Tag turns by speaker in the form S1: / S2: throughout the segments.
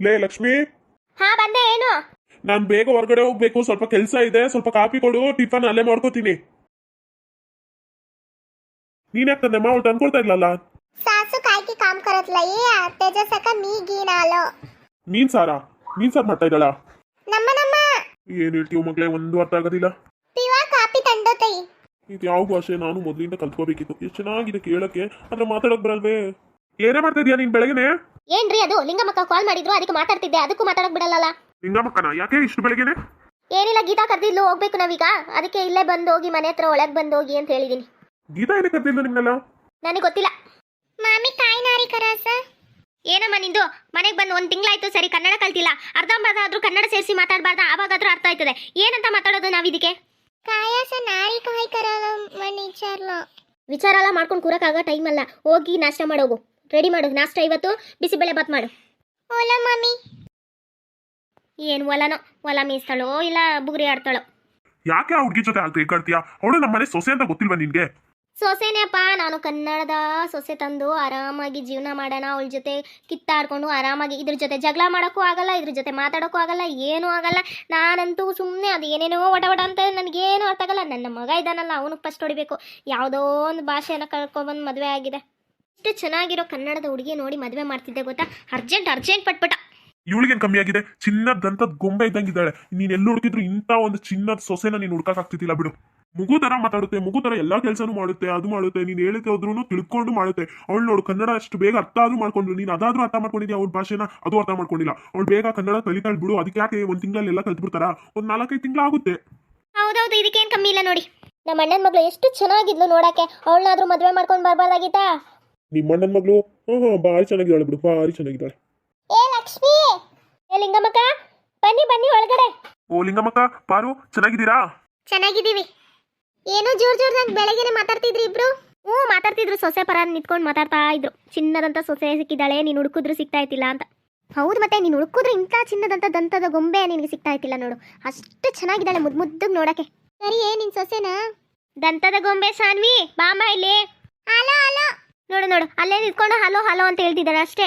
S1: ಲೇ ಲಕ್ಷ್ಮಿ
S2: ಹಾ ಬಂದೆ ಏನು
S1: ನಾನ್ ಬೇಗ ಹೊರಗಡೆ ಹೋಗ್ಬೇಕು ಸ್ವಲ್ಪ ಕೆಲಸ ಇದೆ ಸ್ವಲ್ಪ ಕಾಫಿ ಕೊಡು ಟಿಫನ್ ಅಲ್ಲೇ ಮಾಡ್ಕೋತೀನಿ ನೀನ್ ಯಾಕೆ ತಂದೆ ಅವಳು ತಂದ್ಕೊಳ್ತಾ ಇಲ್ಲಲ್ಲ
S2: सासू काय की काम करत नाही त्याच्यासका मी घेऊन आलो
S1: ಮೀನ್ ಸಾರ ಮೀನ್ ಸಾರ್ ಮಾಡ್ತಾ ಇದ್ದಾಳ
S2: ನಮ್ಮ ನಮ್ಮ
S1: ಏನ್ ಹೇಳ್ತೀವಿ ಮಗಳೇ ಒಂದು ಅರ್ಥ ಆಗೋದಿಲ್ಲ
S2: पिवा ಕಾಪಿ ತಂದೋತೈ
S1: ಇದು ಯಾವ ಭಾಷೆ ನಾನು ಮೊದಲಿಂದ ಕಲ್ತ್ಕೋಬೇಕಿತ್ತು ಎಷ್ಟು ಚೆನ್ನಾಗಿದೆ ಕೇಳಕ್ಕೆ ಆದ್ರೆ ಮಾತಾಡಕ್ ಬರಲ್ವೇ ಏನೇ ಮಾಡ್ತಾ ಇದೀಯಾ ನೀನ್ ಬೆಳಗ್ಗೆನೆ
S2: ಏನ್ರಿ ಅದು? ಲಿಂಗಮ್ಮಕ್ಕ ಕಾಲ್ ಮಾಡಿದ್ರು ಅದಕ್ಕೆ ಮಾತಾಡ್ತಿದ್ದೆ. ಅದಕ್ಕೂ ಮಾತಾಡಕ್ ಬಿಡಲ್ಲ
S1: ಲಿಂಗಮ್ಮಕ್ಕನ? ಯಾಕೆ ಇಷ್ಟು ಬೆಳಗ್ಗೆನೆ?
S2: ಏನಿಲ್ಲ ಗೀತಾ ಕರ್ದಿದ್ಲು ಹೋಗ್ಬೇಕು ನಾವೀಗ. ಅದಕ್ಕೆ ಇಲ್ಲೇ ಬಂದು ಹೋಗಿ ಮನೆ ಹತ್ರ ಒಳಗ್ ಬಂದು ಹೋಗಿ ಅಂತ ಹೇಳಿದೀನಿ.
S1: ಗೀತಾ ಏನಕ್ಕೆ ಕರ್ದಿದ್ಲು ನಿಮ್ನೆಲ್ಲ?
S2: ನನಗೆ ಗೊತ್ತಿಲ್ಲ. ಮಾಮಿ ಕಾಯಿ ನಾರಿ ಕರಾಸ ಏನಮ್ಮ ನಿಂದು? ಮನೆಗೆ ಬಂದು ಒಂದು ತಿಂಗಳಾಯ್ತು ಸರಿ ಕನ್ನಡ ಕಲ್ತಿಲ್ಲ. ಅರ್ಧಂಬರ್ಧ ಆದ್ರೂ ಕನ್ನಡ ಸೇರಿಸಿ ಮಾತಾಡಬಾರ್ದ ಆವಾಗಾದ್ರೂ ಅರ್ಥ ಆಯ್ತದೆ. ಏನಂತ ಮಾತಾಡೋದು ನಾವು ಇದಕ್ಕೆ? ಕಾಯಾಸ ನಾರಿ ಕಾಯಿ ವಿಚಾರಲ್ಲ ವಿಚಾರ ಎಲ್ಲ ಮಾಡ್ಕೊಂಡು ಕೂರಕ್ಕಾಗ ಟೈಮ್ ಅಲ್ಲ. ಹೋಗಿ ನಾಷ್ಟ ಮಾಡೋಗು. ರೆಡಿ ಮಾಡು ನಾಷ್ಟ ಇವತ್ತು ಬಿಸಿಬೇಳೆ ಬಾತ್ ಮಾಡು. ಓಲ ಮಮ್ಮಿ ಏನು ಹೊಲನೋ ಹೊಲ ಮೀಸ್ತಾಳೋ ಇಲ್ಲ ಬುಗುರಿ ಆಡ್ತಾಳೋ?
S1: ಯಾಕೆ ಆ ಹುಡುಗಿ ಜೊತೆ ಆಗ್ತಾ ಕಟ್ತೀಯಾ ಅವಳು ನಮ್ಮ ಮನೆ ಸೊಸೆ ಅಂತ ಗೊತ್ತಿಲ್ವಾ ನಿನ್ಗೆ?
S2: ಸೊಸೆನೇಪ್ಪ ನಾನು ಕನ್ನಡದ ಸೊಸೆ ತಂದು ಆರಾಮಾಗಿ ಜೀವನ ಮಾಡೋಣ ಅವಳ ಜೊತೆ ಕಿತ್ತಾಡ್ಕೊಂಡು ಆರಾಮಾಗಿ ಇದ್ರ ಜೊತೆ ಜಗಳ ಮಾಡೋಕ್ಕೂ ಆಗಲ್ಲ ಇದ್ರ ಜೊತೆ ಮಾತಾಡೋಕ್ಕೂ ಆಗಲ್ಲ ಏನೂ ಆಗಲ್ಲ. ನಾನಂತೂ ಸುಮ್ಮನೆ ಅದು ಏನೇನೋ ಒಡ ಒಡ ಅಂತ ನನಗೇನು ಅರ್ಥ ಆಗಲ್ಲ ನನ್ನ ಮಗ ಇದ್ದಾನಲ್ಲ ಅವನಿಗೆ ಫಸ್ಟ್ ಹೊಡಿಬೇಕು. ಯಾವುದೋ ಒಂದು ಭಾಷೆಯನ್ನು ಕಳ್ಕೊಬಂದು ಮದುವೆ ಆಗಿದೆ. ಇಷ್ಟು ಚೆನ್ನಾಗಿರೋ ಕನ್ನಡದ ಹುಡುಗಿ ನೋಡಿ ಮದುವೆ ಮಾಡ್ತಿದ್ದೆ ಗೊತ್ತಾ? ಅರ್ಜೆಂಟ್ ಅರ್ಜೆಂಟ್ ಪಟ್ಬಿಟ್ಟ
S1: ಇವಳಿಗೇನು ಕಮ್ಮಿ ಆಗಿದೆ? ಚಿನ್ನದ ದಂತದ ಗೊಂಬೆ ಇದ್ದಂಗಿದ್ದಾಳೆ ನೀನ್ ಎಲ್ಲಿ ಹುಡುಕಿದ್ರು ಇಂಥ ಒಂದು ಚಿನ್ನದ ಸೊಸೆನ ನೀನ್ ಹುಡ್ಕಕ್ ಆಗ್ತಿದ್ದಿಲ್ಲ ಬಿಡು. ಮಗು ತರ ಮಾತಾಡುತ್ತೆ ಮಗು ತರ ಎಲ್ಲಾ ಕೆಲಸನೂ ಮಾಡುತ್ತೆ ಅದು ಮಾಡುತ್ತೆ ನೀನ್ ಹೇಳಿದ್ದೆ ಹೋದ್ರು ತಿಳ್ಕೊಂಡು ಮಾಡುತ್ತೆ. ಅವಳು ನೋಡು ಕನ್ನಡ ಅಷ್ಟು ಬೇಗ ಅರ್ಥ ಆದ್ರೂ ಮಾಡ್ಕೊಂಡು ನೀನ್ ಅದಾದ್ರೂ ಅರ್ಥ ಮಾಡ್ಕೊಂಡಿದ್ಯಾ ಅವ್ಳ ಭಾಷೆನ? ಅದು ಅರ್ಥ ಮಾಡ್ಕೊಂಡಿಲ್ಲ. ಅವ್ಳು ಬೇಗ ಕನ್ನಡ ಕಲಿತಾಳ್ ಬಿಡು ಅದಕ್ಕೆ ಯಾಕೆ ಒಂದ್ ತಿಂಗಳಲ್ಲಿ ಎಲ್ಲ ಕಲ್ತ್ಬಿಡ್ತಾರ? ಒಂದ್ ನಾಲ್ಕೈದು ತಿಂಗಳ ಆಗುತ್ತೆ
S2: ಹೌದೌದು ಇದಕ್ಕೇನು ಕಮ್ಮಿ ಇಲ್ಲ ನೋಡಿ. ನಮ್ಮ ಅಣ್ಣನ ಮಗಳು ಎಷ್ಟು ಚೆನ್ನಾಗಿದ್ಲು ನೋಡಕ್ಕೆ. ಅವಳನ್ನಾದ್ರೂ ಮದುವೆ ಮಾಡ್ಕೊಂಡು ಬರ್ಬಾರ್ದಾಗಿತ್ತಾ?
S1: ನಿಮ್ಮ ಅಣ್ಣನ ಮಗಳು? ಹ್ಞೂ ಹ್ಞೂ ಭಾರಿ ಚೆನ್ನಾಗಿದ್ದಾಳೆ ಬಿಡು ಭಾರಿ ಚೆನ್ನಾಗಿದ್ದಾಳೆ.
S2: ಏ ಲಕ್ಷ್ಮಿ! ಏ ಲಿಂಗಮ್ಮಕ್ಕ ಬನ್ನಿ ಬನ್ನಿ ಒಳಗಡೆ.
S1: ಓ ಲಿಂಗಮ್ಮಕ್ಕ ಪಾರು ಚೆನ್ನಾಗಿದ್ದೀರಾ?
S2: ಚೆನ್ನಾಗಿದ್ದೀವಿ. ಏನೋ ಜೋರ್ ಜೋರ್ದಾಗ ಬೆಳಗ್ಗೆನೆ ಮಾತಾಡ್ತಿದ್ರಿ ಇಬ್ರು? ಹ್ಞೂ ಮಾತಾಡ್ತಿದ್ರು ಸೊಸೆ ಪರ ನಿಂತ್ಕೊಂಡು ಮಾತಾಡ್ತಾ ಇದ್ರು. ಚಿನ್ನದಂತ ಸೊಸೆ ಸಿಕ್ಕಿದ್ದಾಳೆ ನೀನು ಹುಡುಕಿದ್ರು ಸಿಗ್ತಾ ಇತ್ತಿಲ್ಲ ಅಂತ. ಹೌದು ಮತ್ತೆ ನೀನು ಹುಡುಕಿದ್ರೆ ಇಂಥ ಚಿನ್ನದಂತ ದಂತದ ಗೊಂಬೆ ನಿನಗೆ ಸಿಗ್ತಾ ಇತ್ತಿಲ್ಲ ನೋಡು. ಅಷ್ಟು ಚೆನ್ನಾಗಿದ್ದಾಳೆ ಮುದ್ದು ಮುದ್ದಗ್ ನೋಡಕ್ಕೆ. ಸರಿ ಏ ನಿನ್ ಸೊಸೆನಾ? ದಂತದ ಗೊಂಬೆ ಸಾನ್ವಿ ಬಾಮ ಇಲ್ಲಿ. Hello hello. ನೋಡು ನೋಡು. ಅಲ್ಲೇ ನಿಂತ್ಕೊಂಡು ಹಲೋ ಹಲೋ ಅಂತ ಹೇಳ್ತಿದ್ದಾರೆ ಅಷ್ಟೇ.